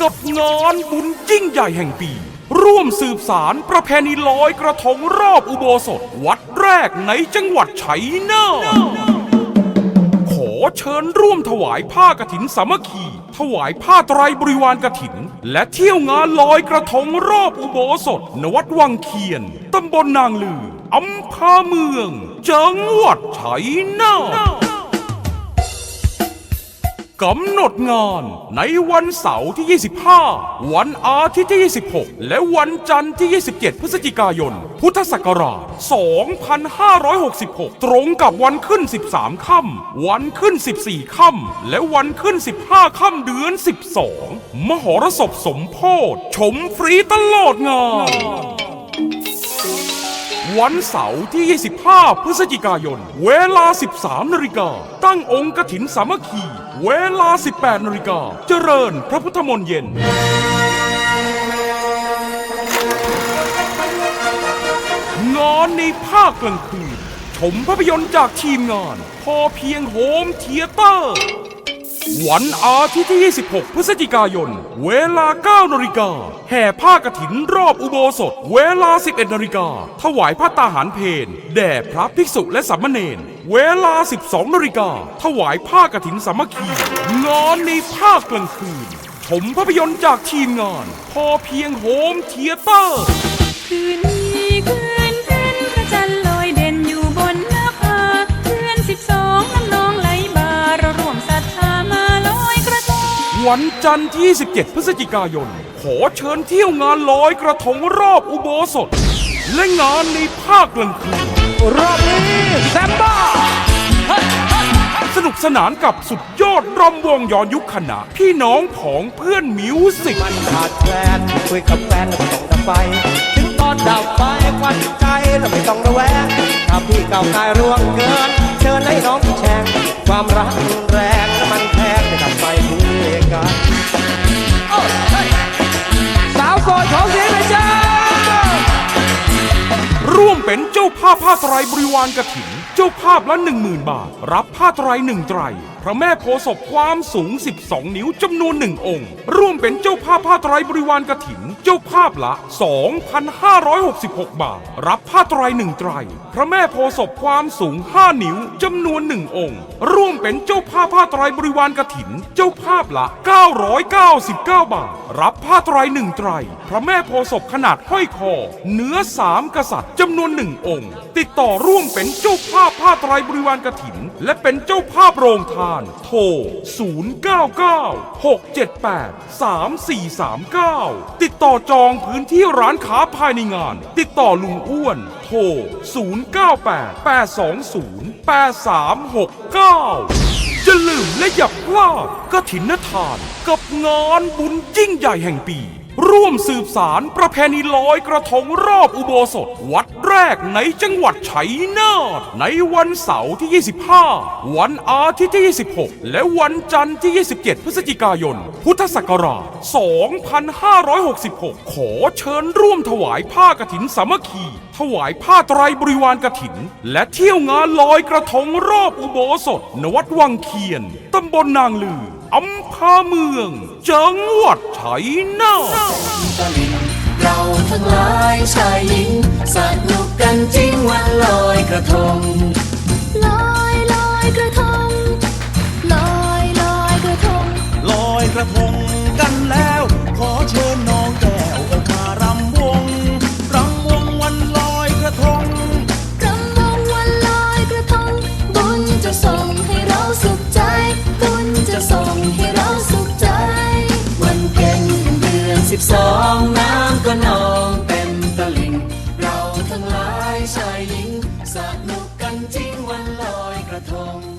กับงานบุญยิ่งใหญ่แห่งปี ร่วมสืบสารประเพณีลอยกระทงรอบอุโบสถ วัดแรกในจังหวัดชัยนาทขอเชิญร่วมถวายผ้ากฐินสามัคคี ถวายผ้าไตรบริวารกฐิน และเที่ยวงานลอยกระทงรอบอุโบสถณวัดวังเคียน ตำบลนางลือ อำเภอเมือง จังหวัดชัยนาท กำหนดงานในวันเสาร์ที่ 25 วันอาทิตย์ที่ 26 และวันจันทร์ที่ 27 พฤศจิกายน พุทธศักราช 2566 ตรงกับวันขึ้น 13 ค่ำ วันขึ้น 14 ค่ำ และวันขึ้น 15 ค่ำเดือน 12 มหรสพสมโพธิชมฟรีตลอดงาน วันเสาร์ที่ 25 พฤศจิกายน เวลา 13 นาฬิกา ตั้งองค์กถินสามัคคี เวลา 18 นาฬิกา เจริญพระพุทธมนต์เย็นงานในภาคกลางคืน ชมภาพยนตร์จากทีมงาน พอเพียงโฮมเทียเตอร์ วันอาทิตย์ที่ 26 พฤศจิกายน เวลา 9นาฬิกา แห่ผ้ากฐินรอบอุโบสถ เวลา 11นาฬิกา ถวายพระตาหารเพนแด่พระภิกษุและสามเณร เวลา 12นาฬิกา ถวายผ้ากฐินสามัคคี งานในภาคกลางคืน ชมภาพยนตร์จากทีมงาน พอเพียงโฮมเทียเตอร์คืน วันจันทร์ที่27 พฤศจิกายน ขอเชิญเที่ยวงานลอยกระทงรอบอุโบสถ และงานในภาคกลางคืน รอบนี้แซมบ้าสนุกสนานกับสุดยอดรำวงย้อนยุคคณะ พี่น้องของเพื่อนมิวสิก มันขาดแคลนคุยกับแฟนแล้วไม่ต้องดับไฟถึงตอนดับไฟควันใจแล้วไม่ต้องระแวงถ้าพี่เก่าวกายร่วงเกิน เชิญให้น้องแชงความรักแรงน้ำมันแพงไป ผ้าไตรบริวารกระถิน เจ้าภาพละ 10,000 บาท รับผ้าไตรหนึ่งไตร ระแม่โพศพความสูง 12 นิ้วจำนวนหนึ่งองค์ ร่วมเป็นเจ้าภาพผ้าไตรบริวารกรถิน เจ้าภาพละ 2,566 บาท รับผ้าไตรหนึ่งไตร พระแม่โพศพความสูง 5 นิ้วจำนวนหนึ่งองค์ ร่วมเป็นเจ้าภาพผ้าไตรบริวารกรถิน เจ้าภาพละ 999 บาท รับผ้าไตรหนึ่งไตร พระแม่โพศพขนาดห้อยคอ เนื้อสามกษัตริย์จำนวนหนึ่งองค์ ติดต่อร่วมเป็นเจ้าภาพผ้าไตรบริวารกรถิน และเป็นเจ้าภาพโรงทานโทร 099-678-3439 ติดต่อจองพื้นที่ร้านค้าภายในงาน ติดต่อลุงอ้วน โทร 098-820-8369อย่าลืมและอย่าพลาดกถินทานกับงานบุญยิ่งใหญ่แห่งปี ร่วมสืบสารประเพณีลอยกระทงรอบอุโบสถ วัดแรกในจังหวัดชัยนาทในวันเสาร์ที่ 25 วันอาทิตย์ที่ 26 และวันจันทร์ที่ 27 พฤศจิกายน พุทธศักราช 2566 ขอเชิญร่วมถวายผ้ากฐินสามัคคีถวายผ้าไตรบริวารกฐิน และเที่ยวงานลอยกระทงรอบอุโบสถณวัดวังเคียน ตำบลนางลือ อำเภอเมือง จังหวัดชัยนาทตลิงเราทั้งหลายชายหญิงสนุกกันจริงวันลอยกระทง ลอยลอยกระทง ลอยลอยกระทง ลอยกระทง สิบสองน้ำก็นองเต็มตลิ่ง เราทั้งหลายชายหญิงสนุกกันจริงวันลอยกระทง